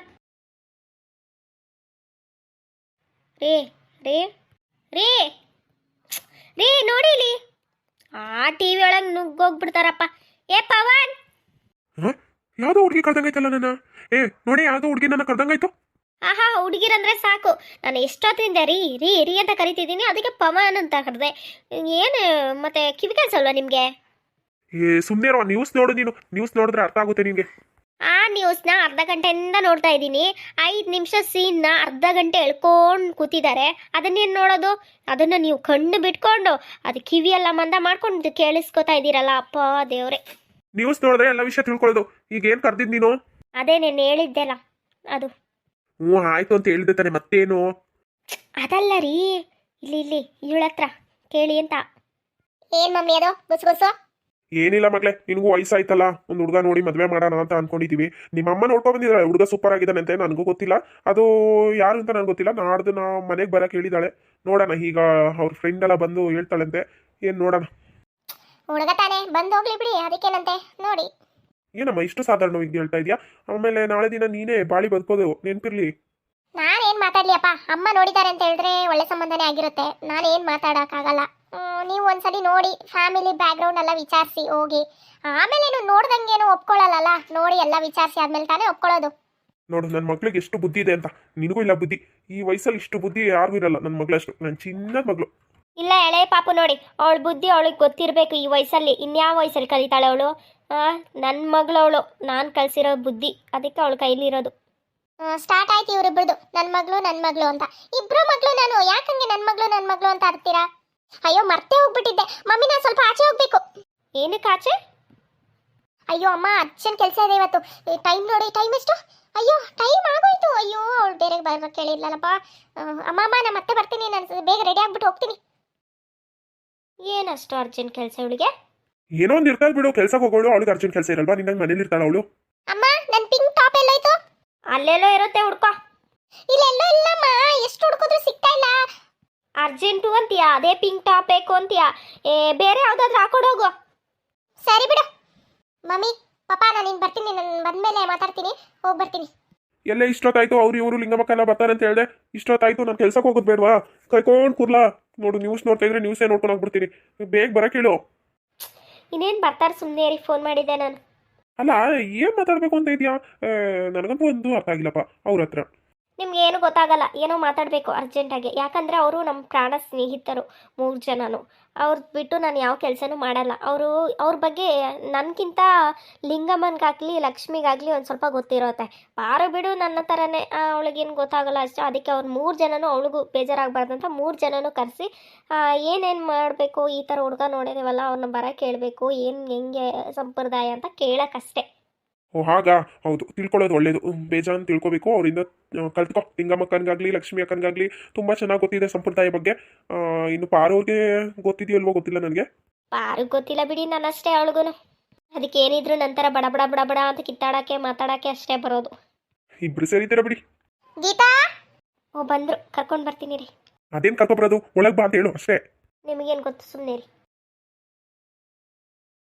S3: ರೇ ರೇ ರೇ
S2: ರೇ ನೋಡಿ ಆ ಟಿ ವಿ ಒಳಗೆ ನುಗ್ಗೋಗ್ಬಿಡ್ತಾರಪ್ಪ. ಏ ಪವನ್!
S1: ಯಾವ್ದೋ ಹುಡುಗಿ ಕರ್ದಂಗೈತಲ್ಲ ನನ್ನ? ಏ ನೋಡಿ ಯಾವ್ದೋ ಹುಡುಗಿ ನನ್ನ ಕರ್ದಂಗಾಯ್ತು.
S2: ಆಹಾ ಹುಡುಗಿರಂದ್ರೆ ಸಾಕು. ನಾನು ಎಷ್ಟೊತ್ತಿಂದ ರೀ ರೀ ರೀ ಅಂತ ಕರಿತಿದ್ದೀನಿ ಅದಕ್ಕೆ ಪವನ್ ಅಂತ ಕರೆದೆ. ಏನು ಮತ್ತೆ ಕಿವಿ ಕೇಳಿಸಲ್ವಾ ನಿಮಗೆ?
S1: ಏ ಸುಮ್ಮನೆ ನ್ಯೂಸ್ ನೋಡು ನೀನು. ನ್ಯೂಸ್ ನೋಡಿದ್ರೆ ಅರ್ಥ ಆಗುತ್ತೆ ನಿನಗೆ.
S2: ಆ ನ್ಯೂಸ್ನ ಅರ್ಧ ಗಂಟೆಯಿಂದ ನೋಡ್ತಾ ಇದ್ದೀನಿ. ಐದು ನಿಮಿಷ ಸೀನ್ನ ಅರ್ಧ ಗಂಟೆ ಎಳ್ಕೊಂಡು ಕೂತಿದ್ದಾರೆ. ಅದನ್ನೇನು ನೋಡೋದು? ಅದನ್ನು ನೀವು ಕಣ್ಣು ಬಿಟ್ಕೊಂಡು ಅದು ಕಿವಿಯೆಲ್ಲ ಮಂದ ಮಾಡ್ಕೊಂಡು ಕೇಳಿಸ್ಕೊತಾ ಇದ್ದೀರಲ್ಲ ಅಪ್ಪ ದೇವ್ರೆ.
S1: ನ್ಯೂಸ್ ನೋಡಿದ್ರೆ ಎಲ್ಲ ವಿಷಯ ತಿಳ್ಕೊಳ್ಳೋದು. ಈಗ ಏನು ಕರ್ದಿದ್ ನೀನು?
S2: ಅದೇ ನಾನು ಹೇಳಿದ್ದೆಲ್ಲ ಅದು.
S1: ಹ್ಞೂ ಆಯ್ತು ಅಂತ ಹೇಳಿದೆ ತಾನೆ ಮತ್ತೇನು?
S2: ಅದಲ್ಲ ರೀ. ಇಲ್ಲಿ ಇಲ್ಲಿ ಇವಳ ಹತ್ರ ಕೇಳಿ ಅಂತ.
S3: ಏನ್ ಮಮ್ಮಿ ಅದು? ಗುಸು ಗುಸು
S1: ಏನಿಲ್ಲ ಮಗ್ಲೆ ನಿನಗೂ ವಯಸ್ಸಾಯ್ತಲ್ಲ ಒಂದು ಹುಡುಗ ನೋಡಿ ಮದುವೆ ಮಾಡೋಣ ಅಂತ ಅನ್ಕೊಂಡಿದ್ದೀವಿ ನಿಮ್ಮ ಅಮ್ಮ ನೋಡ್ಕೊಂಡು ಬಂದಿದ್ದಾಳೆ ಹುಡುಗ ಸೂಪರ್ ಆಗಿದ್ದಾನಂತೆ ನನಗೂ ಗೊತ್ತಿಲ್ಲ. ಅದು ಯಾರು ಅಂತ ನನಗೆ ಗೊತ್ತಿಲ್ಲ ನಾಡ್ದು ನಾ ಮನೆಗೆ ಬರೋಕೆ ಹೇಳಿದಾಳೆ. ನೋಡೋಣ ಈಗ ಅವ್ರ ಫ್ರೆಂಡ್ ಎಲ್ಲ ಬಂದು ಹೇಳ್ತಾಳಂತೆ ಏನು ನೋಡೋಣ.
S3: ಹುಡುಗ ತಾನೆ ಬಂದು ಹೋಗ್ಲಿ ಬಿಡಿ ಅದಕ್ಕೇನಂತೆ ನೋಡಿ.
S1: ಏನಮ್ಮ ಇಷ್ಟು ಸಾಧಾರಣವಾಗಿ ಹೇಳ್ತಾ ಇದೆಯಾ? ಆಮೇಲೆ ನಾಳೆ ದಿನ ನೀನೇ ಬಾಳಿ ಬದುಕೋದು ನೆನ್ಪಿರ್ಲಿ.
S3: ನಾನೇನ್ ಮಾತಾಡ್ಲಿ ಅಪ್ಪ ಅಮ್ಮ ನೋಡಿದ್ದಾರೆ ಅಂತ ಹೇಳಿದ್ರೆ ಒಳ್ಳೆ ಸಂಬಂಧನೇ ಆಗಿರುತ್ತೆ. ನಾನೇನ್ ಮಾತಾಡಕ್ಕಾಗಲ್ಲ. ನೀವು ಒಂದ್ಸಲಿ ನೋಡಿ ಫ್ಯಾಮಿಲಿ ಬ್ಯಾಕ್ಗ್ರೌಂಡ್ ಎಲ್ಲ ವಿಚಾರಿಸಿ ಹೋಗಿ. ಆಮೇಲೆ ನೀವು ನೋಡ್ದಂಗೇನು ಒಪ್ಕೊಳ್ಳಲ್ಲ ನೋಡಿ ಎಲ್ಲ ವಿಚಾರಿಸಿ ಆದ್ಮೇಲೆ ತಾನೇ ಒಪ್ಕೊಳ್ಳೋದು.
S1: ನೋಡು ನನ್ನ ಮಕ್ಳಿಗೆ ಎಷ್ಟು ಬುದ್ಧಿ ಇದೆ ಅಂತ. ನಿನಗೂ ಇಲ್ಲ ಬುದ್ಧಿ. ಈ ವಯಸ್ಸಲ್ಲಿ ಇಷ್ಟು ಬುದ್ಧಿ ಯಾರಿಗೂ ಇರಲ್ಲ ನನ್ನ ಮಗಳಷ್ಟು ನನ್ನ ಚಿನ್ನದ ಮಗಳು.
S2: ಇಲ್ಲ ಎಳೆ ಪಾಪು ನೋಡಿ. ಅವಳ ಬುದ್ಧಿ ಅವಳಿಗೆ ಗೊತ್ತಿರಬೇಕು ಈ ವಯಸ್ಸಲ್ಲಿ. ಇನ್ಯಾವ ವಯಸ್ಸಲ್ಲಿ ಕಲಿತಾಳೆ ಅವಳು? ನನ್ನ ಮಗಳವಳು ನಾನು ಕಲಿಸಿರೋ ಬುದ್ಧಿ. ಅದಕ್ಕೆ ಅವಳ ಕೈಲಿರೋದು
S3: ಸ್ಟಾರ್ಟ್ ಆಯ್ತು ಇವ್ರಿಬ್ರದು. ನನ್ನ ಮಗಳು ನನ್ನ ಮಗಳು ಅಂತ. ಇಬ್ರು ಮಗಳು ನಾನು. ಯಾಕಂಗೆ ನನ್ನ ಮಗಳು ನನ್ನ ಮಗಳು ಅಂತ ಆಡ್ತೀರಾ ಅಯ್ಯೋ ಮರ್ತೇ ಹೋಗ್ಬಿಟ್ಟಿದ್ದೆ. ಮಮ್ಮಿ ನಾನು ಸ್ವಲ್ಪ ಆಚೆ ಹೋಗ್ಬೇಕು.
S2: ಏನಕ್ಕೆ ಆಚೆ?
S3: ಅಯ್ಯೋ ಅಮ್ಮ ಅರ್ಜೆಂಟ್ ಕೆಲಸ ಇದೆ ಇವತ್ತು. ಟೈಮ್ ನೋಡಿ ಟೈಮ್ ಎಷ್ಟು? ಅಯ್ಯೋ ಟೈಮ್ ಆಗೋಯ್ತು. ಅಯ್ಯೋ ಅವ್ಳು ಬೇರೆ ಬರೋ ಕೇಳಿಲ್ಲಲ್ಲಪ್ಪ ಅಮ್ಮ ಅಮ್ಮ ನಾನು ಮತ್ತೆ ಬರ್ತೀನಿ. ನಾನು ಬೇಗ ರೆಡಿ ಆಗ್ಬಿಟ್ಟು ಹೋಗ್ತೀನಿ.
S2: ಏನಷ್ಟು ಅರ್ಜೆಂಟ್ ಕೆಲಸ ಇವಳಿಗೆ?
S1: ಏನೋ ಒಂದು ಇರ್ತಾಳೆ ಬಿಡು. ಕೆಲಸಕ್ಕೆ ಹೋಗೋಳು. ಅವಳಿಗೆ ಅರ್ಜೆಂಟ್ ಕೆಲಸ ಇರಲ್ವಾ? ನಿನ್ನ ಮನೇಲಿ ಇರ್ತಾಳೆ ಅವಳು.
S3: ಅಮ್ಮ ನನ್ನ ಪಿಂಕ್ ಟಾಪ್ ಎಲ್ಲೋಯ್ತು?
S2: ಅಲ್ಲೆಲ್ಲೋ ಇರುತ್ತೆ ಹುಡ್ಕೋ.
S3: ಇಲ್ಲ ಎಲ್ಲೋ ಇಲ್ಲಮ್ಮ. ಎಷ್ಟು ಹುಡುಕಿದ್ರು ಸಿಗ್ತಾ ಇಲ್ಲ.
S2: ಅರ್ಜೆಂಟು ಅಂತೀಯಾ? ಅದೇ ಪಿಂಕ್ ಟಾಪ್ ಬೇಕು ಅಂತೀಯಾ? ಏ ಬೇರೆ ಯಾವುದಾದ್ರೂ ಹಾಕೊಂಡು ಹೋಗು.
S3: ಸರಿ ಬಿಡು. ಮಮ್ಮಿ ಪಾಪ ನಾನು ಇನ್ನು ಬರ್ತೀನಿ. ನಾನು ಬಂದ್ಮೇಲೆ ಮಾತಾಡ್ತೀನಿ. ಹೋಗಿ ಬರ್ತೀನಿ
S1: ಎಲ್ಲ ಇಷ್ಟೊತ್ತಾಯ್ತು? ಅವ್ರು ಇವರು ಲಿಂಗಮಕ್ಕ ಎಲ್ಲ ಬರ್ತಾರೆ ಅಂತ ಹೇಳಿದೆ. ಇಷ್ಟೊತ್ತಾಯ್ತು. ನಾನು ಕೆಲ್ಸಕ್ಕೆ ಹೋಗೋದು ಬೇಡವಾ ಕೈಕೊಂಡು ಕೂರ್ಲಾ. ನೋಡು ನ್ಯೂಸ್ ನೋಡ್ತಾ ಇದ್ರೆ ನ್ಯೂಸೇ ನೋಡ್ಕೊಂಡು ಹೋಗ್ಬಿಡ್ತೀನಿ. ಬೇಗ ಬರಕ್ಕೆ ಹೇಳು
S2: ಇನ್ನೇನು ಬರ್ತಾರೆ? ಸುಮ್ಮನೆ ರೀ ಫೋನ್ ಮಾಡಿದ್ದೆ ನಾನು.
S1: ಅಲ್ಲ ಏನು ಮಾತಾಡಬೇಕು ಅಂತ ಇದೆಯಾ? ನನಗಂತೂ ಒಂದು ಅರ್ಥ ಆಗಿಲ್ಲಪ್ಪ. ಅವ್ರ ಹತ್ರ.
S2: ನಿಮ್ಗೆ ಏನು ಗೊತ್ತಾಗಲ್ಲ, ಏನೋ ಮಾತಾಡಬೇಕು ಅರ್ಜೆಂಟಾಗಿ. ಯಾಕಂದರೆ ಅವರು ನಮ್ಮ ಪ್ರಾಣ ಸ್ನೇಹಿತರು, ಮೂರು ಜನನು. ಅವ್ರ ಬಿಟ್ಟು ನಾನು ಯಾವ ಕೆಲಸನೂ ಮಾಡಲ್ಲ. ಅವರು, ಅವ್ರ ಬಗ್ಗೆ ನನಗಿಂತ ಲಿಂಗಮ್ಮನಿಗಾಗಲಿ, ಲಕ್ಷ್ಮಿಗಾಗಲಿ ಒಂದು ಸ್ವಲ್ಪ ಗೊತ್ತಿರುತ್ತೆ ಬಾರು ಬಿಡು ನನ್ನ ಥರನೇ ಅವಳಿಗೇನು ಗೊತ್ತಾಗಲ್ಲ ಅಷ್ಟೇ. ಅದಕ್ಕೆ ಅವ್ರು ಮೂರು ಜನನೂ ಅವಳಿಗೂ ಬೇಜಾರಾಗಬಾರ್ದು ಅಂತ ಮೂರು ಜನನೂ ಕರೆಸಿ ಏನೇನು ಮಾಡಬೇಕು, ಈ ಥರ ಹುಡುಗ ನೋಡಿದೀವಲ್ಲ ಅವ್ರನ್ನ ಬರ ಕೇಳಬೇಕು ಏನು ಹೆಂಗೆ ಸಂಪ್ರದಾಯ ಅಂತ ಕೇಳೋಕ್ಕಷ್ಟೇ
S1: ಓ ಹಾಗಾ? ಹೌದು ತಿಳ್ಕೊಳ್ಳೋದು ಒಳ್ಳೇದು. ಬೇಜಾನ್ ತಿಳ್ಕೊಬೇಕು. ಅವರಿಂದ ಕಲ್ತ್ಕೊ. ತಿಂಗಮ್ಮಕ್ಕನಿಗಾಗಲಿ ಲಕ್ಷ್ಮಿ ಅಕ್ಕನಿಗಾಗಲಿ ತುಂಬ ಚೆನ್ನಾಗಿ ಗೊತ್ತಿದೆ ಸಂಪ್ರದಾಯ ಬಗ್ಗೆ. ಇನ್ನು ಪಾರೋರ್ಗೆ ಗೊತ್ತಿದೆಯಲ್ವೋ ಗೊತ್ತಿಲ್ಲ ನನಗೆ?
S2: ಪಾರು ಗೊತ್ತಿಲ್ಲ ಬಿಡಿ ನಾನು ಅಷ್ಟೇ ಅವಳಿಗೂ ಅದಕ್ಕೆ ಏನಿದ್ರು ನಂತರ ಬಡ ಬಡ ಬಡ ಬಡ ಅಂತ ಕಿತ್ತಾಡಕ್ಕೆ ಮಾತಾಡಕ್ಕೆ ಅಷ್ಟೇ ಬರೋದು.
S1: ಇಬ್ರು ಸೇರಿದ್ದೀರ ಬಿಡಿ?
S3: ಗೀತಾ?
S2: ಓ ಬಂದ್ರು. ಕರ್ಕೊಂಡು ಬರ್ತೀನಿ ರೀ.
S1: ಅದೇನು ಕರ್ಕೊಬರೋದು? ಒಳಗೆ ಬಾ ಅಂತ ಹೇಳು ಅಷ್ಟೇ.
S2: ನಿಮಗೇನು ಗೊತ್ತು ಸುಮ್ಮನೆ ರೀ